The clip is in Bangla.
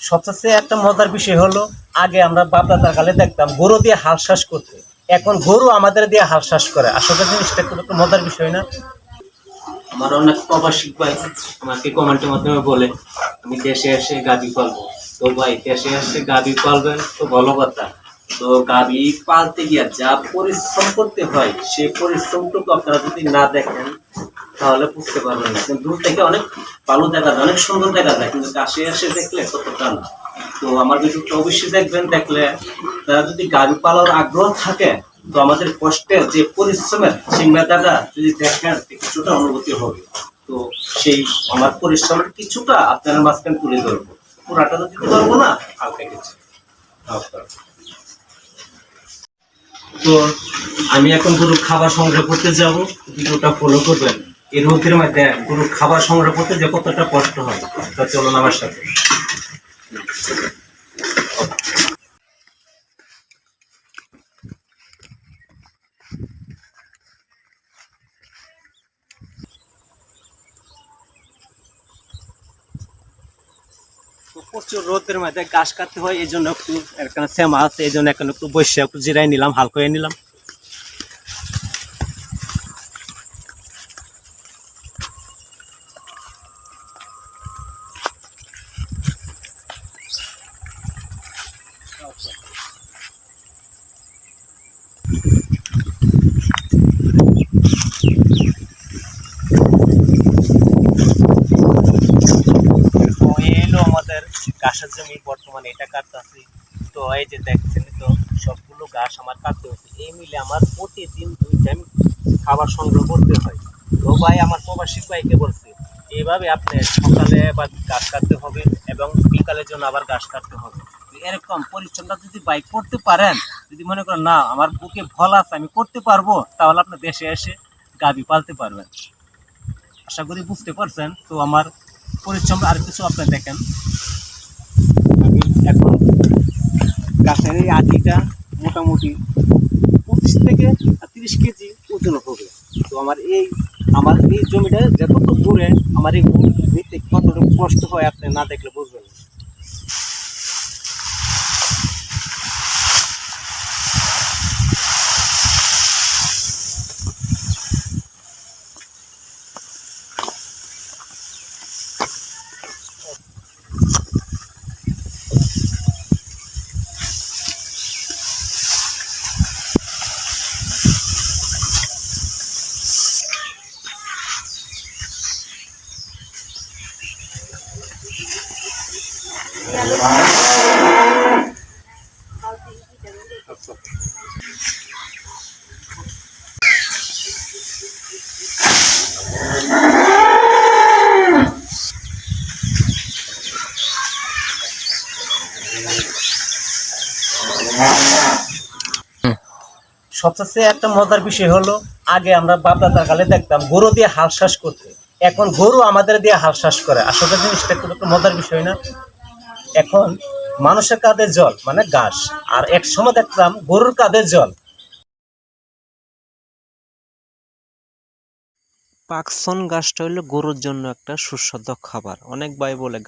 সবচেয়ে একটা মজার বিষয় হলো, আগে আমরা বাপদাদার কালে দেখতাম গরু দিয়ে হাল শ্বাস করতে। এখন গরু আমাদের দিয়ে হাল শ্বাস করে। আসলে জিনিসটা খুব একটা মজার বিষয় না। আমার অনেক প্রবাসী ভাই আমাকে কমেন্টের মাধ্যমে বলে, আমি দেশে এসে গাবি পালবো। তো ভাই, দেশে এসে গাবি পালবেন তো ভালো কথা। তো গাবি পালতে গিয়ে যা পরিশ্রম করতে হয় সেই পরিশ্রমটুকু আপনারা যদি না দেখেন তাহলে বুঝতে পারবেন না। কিন্তু দূর থেকে অনেক ভালো দেখা যায়, অনেক সুন্দর দেখা যায়, কিন্তু কাছে এসে দেখলে ততটা না। তো আমার ভিডিওটা অবশ্যই দেখবেন, দেখলে তারা যদি গাড়ি পালার আগ্রহ থাকে, তো আমাদের কষ্টের যে পরিশ্রমের সেই মেধাটা যদি দেখেন কিছুটা অনুভূতি হবে। তো সেই আমার পরিশ্রমের কিছুটা আপনার মাঝখানে তুলে ধরবো। পুরাটা তো দিতে পারব না, হালকা কিছু। তো আমি এখন গরু খাবার সংগ্রহ করতে যাব, ভিডিওটা ফলো করবেন। রোদের মধ্যে গরু খাবার সংগ্রহ করতে যে কতটা কষ্ট হয়, তা চলুন আমার সাথে। প্রচুর রোদের মধ্যে ঘাস কাটতে হয়, এই জন্য একটু এখানে শ্যামা আছে, এই জন্য এখানে একটু বসে একটু জিরাই নিলাম হালকা নিলাম তো এই এলো আমাদের তো দেখছেন তো, সবগুলো আমার কাটতে হচ্ছে। এই মিলে আমার প্রতিদিন দুই টাইম খাবার সংগ্রহ করতে হয়। আমার প্রবাসী ভাইকে বলছে এইভাবে আপনি সকালে বা ঘাস কাটতে হবে এবং বিকালের জন্য আবার ঘাস কাটতে হবে। এরকম পরিশ্রমটা যদি বাইক করতে পারেন, যদি মনে করেন, না, আমার বুকে ফল আছে, আমি করতে পারব, তাহলে আপনি দেশে এসে গাবি পালতে পারবেন। আশা করি বুঝতে পারছেন। তো আমার পরিশ্রম আর কিছু আপনি দেখেন। আমি এখন গাছের এই আটিটা মোটামুটি পঁচিশ থেকে তিরিশ কেজি ওজন হবে। তো আমার এই আমার এই জমিটা যতটুকু দূরে, আমার এই নিতে কতটুকু কষ্ট হয় আপনি না দেখলে বুঝবেন না। সবচেয়ে একটা মজার বিষয় হলো, আগে আমরা বাপদাদার কালে দেখতাম গরু দিয়ে হাল শ্বাস করতে। এখন গরু আমাদের দিয়ে হাল শ্বাস করে। আসলে জিনিসটা খুব একটা মজার বিষয় না। এখন মানুষের কাঁধে জল মানে ঘাস। আর এক সময় দেখলাম গরুর কাঁধে জল। পাকসন গাছটা হলো গরুর জন্য একটা সুস্বাদু খাবার। অনেক ভাই বলে